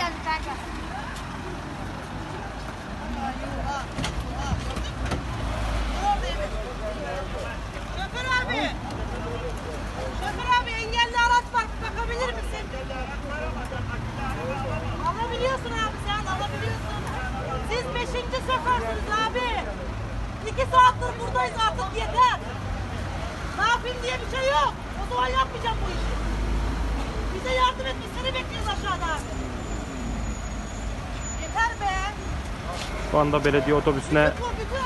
geldi kanka. Şoför abi. Şoför abi engelli araç var. Bakabilir misin? Alabiliyorsun abi sen alabiliyorsun. Siz beşinci şoförsünüz abi. İki saattir buradayız artık yeter. Ne yapayım diye bir şey yok. O zaman yapmayacağım bu işi. Bize yardım et etmesini bekliyoruz aşağıda abi. Şu anda belediye otobüsüne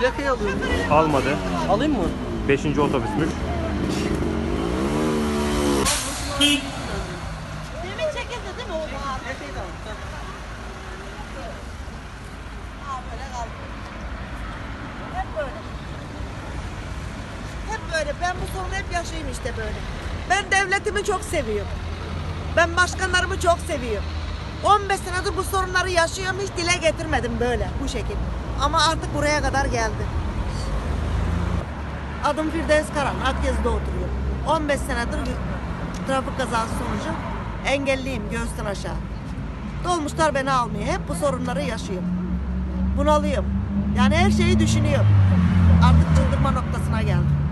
Plakayı alıyorum. almadı. Alayım mı? 5. otobüsmüş. Demin çekildi değil mi o? Ha böyle kaldı. Hep böyle. Hep böyle. Ben bu sorunu hep yaşayayım işte böyle. Ben devletimi çok seviyorum. Ben başkanlarımı çok seviyorum. 15 senedir bu sorunları yaşıyorum. Hiç dile getirmedim böyle bu şekilde. Ama artık buraya kadar geldi. Adım Firdevs Karan. Akyazı'da oturuyorum. 15 senedir trafik kazası sonucu engelliyim göğüsten aşağı. Dolmuşlar beni almıyor. Hep bu sorunları yaşıyorum. Bunalıyorum. Yani her şeyi düşünüyorum. Artık çıldırma noktasına geldim.